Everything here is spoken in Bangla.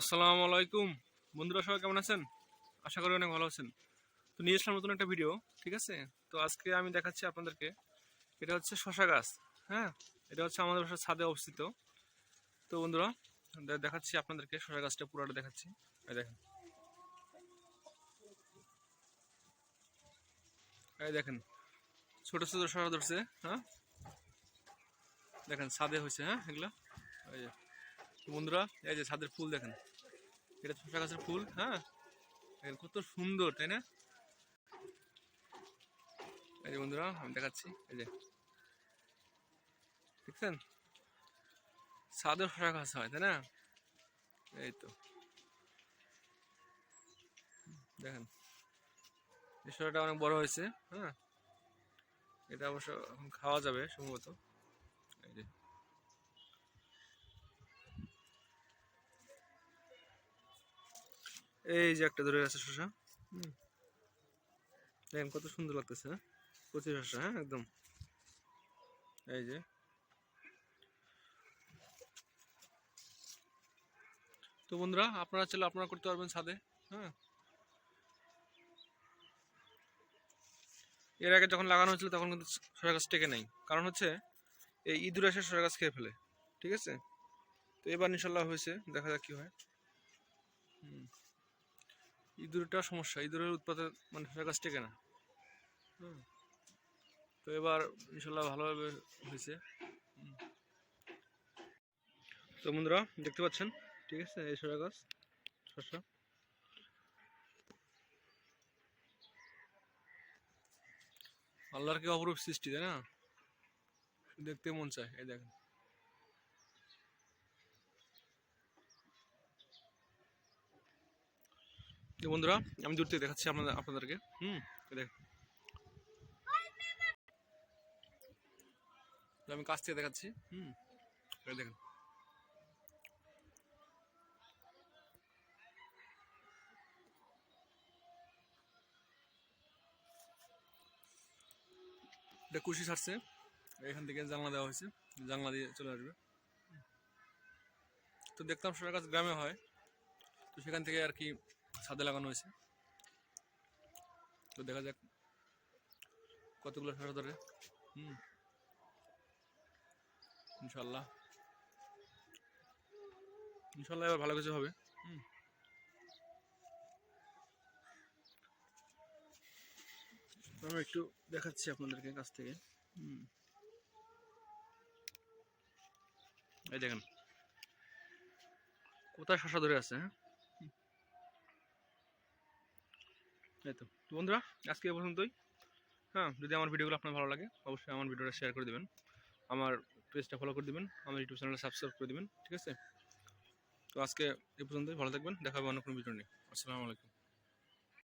আসসালামু আলাইকুম। বন্ধুরা সবাই কেমন আছেন? আশা করি অনেক ভালো আছেন। তো নিয়ে আসলাম নতুন একটা ভিডিও ঠিক আছে? তো আজকে আমি দেখাচ্ছি আপনাদেরকে। এটা হচ্ছে শশা গাছ হ্যাঁ? এটা হচ্ছে আমাদের বাসার ছাদে অবস্থিত। তো বন্ধুরা দেখাচ্ছি আপনাদেরকে শশা গাছটা, পুরোটা দেখাচ্ছি। এই দেখেন। এই দেখেন, ছোট ছোট শশা ধরছে হ্যাঁ? দেখেন, ছাদে হয়েছে হ্যাঁ এগুলো? এই যে। বন্ধুরা? এই যে ছাদের ফুল দেখেন। এটা শসা গাছের ফুল হ্যাঁ? কত সুন্দর, তাই না? এই যে বন্ধুরা, আমি দেখাচ্ছি। এই যে, দেখছেন? ছাদের শসা গাছ হয়, তাই না? এই তো। দেখেন, এই শসাটা অনেক বড় হয়েছে হ্যাঁ? এটা অবশ্য এখন খাওয়া যাবে সম্ভবত। এই যে এই যে একটা ধরে আছে হুম। দেখেন কত সুন্দর লাগতেছে হ্যাঁ? কচি শসা হ্যাঁ একদম। এই যে। তো বন্ধুরা, আপনারা চাইলে আপনারা করতে পারবেন ছাদে হ্যাঁ? এর আগে যখন লাগানো হয়েছিল, তখন কিন্তু শসা গাছ টেকে নেই। কারণ হচ্ছে, এই ইঁদুর এসে শসা গাছ খেয়ে ফেলে, ঠিক আছে? তো এবার ইনশাল্লাহ হয়েছে, দেখা যাক কি হয়। হুম। ইঁদুরটা সমস্যা। ইঁদুরের উৎপাদন মানে শসা গাছ টেকে না। তো এবার ইনশাল্লাহ ভালোভাবে হয়েছে। তো বন্ধুরা, দেখতে পাচ্ছেন? ঠিক আছে, এই শসা গাছ শসা আল্লাহর কি অপরূপ সৃষ্টি, তাই না? দেখতে মন চায়, এই দেখেন। বন্ধুরা, আমি দূর থেকে দেখাচ্ছি আপনাদের, আপনাদেরকে। হুম তো আমি কাছ থেকে দেখাচ্ছি। হুম দেখেন। এটা কুশি ছাড়ছে। এখান থেকে জানলা দেওয়া হয়েছে। জানলা দিয়ে চলে আসবে। তো দেখতাম সবার কাছে গ্রামে হয়। তো সেখান থেকে আর কি ছাদে লাগানো হয়েছে। তো দেখা যাক কতগুলো শসা ধরে। হুম। ইনশাল্লাহ ইনশাল্লাহ এবার ভালো কিছু হবে। হুম। আমি একটু দেখাচ্ছি আপনাদেরকে কাছ থেকে। হুম। এই দেখেন। কোথায় শশা ধরে আছে হ্যাঁ হুম। এই তো। বন্ধুরা, আজকে এ পর্যন্তই। হ্যাঁ যদি আমার ভিডিওগুলো আপনার ভালো লাগে, অবশ্যই আমার ভিডিওটা শেয়ার করে দেবেন। আমার পেজটা ফলো করে দেবেন, আমার ইউটিউব চ্যানেলটা সাবস্ক্রাইব করে দেবেন, ঠিক আছে? তো আজকে এ পর্যন্তই, ভালো থাকবেন, দেখা হবে অন্য কোনো ভিডিও নেই আসসালামু আলাইকুম।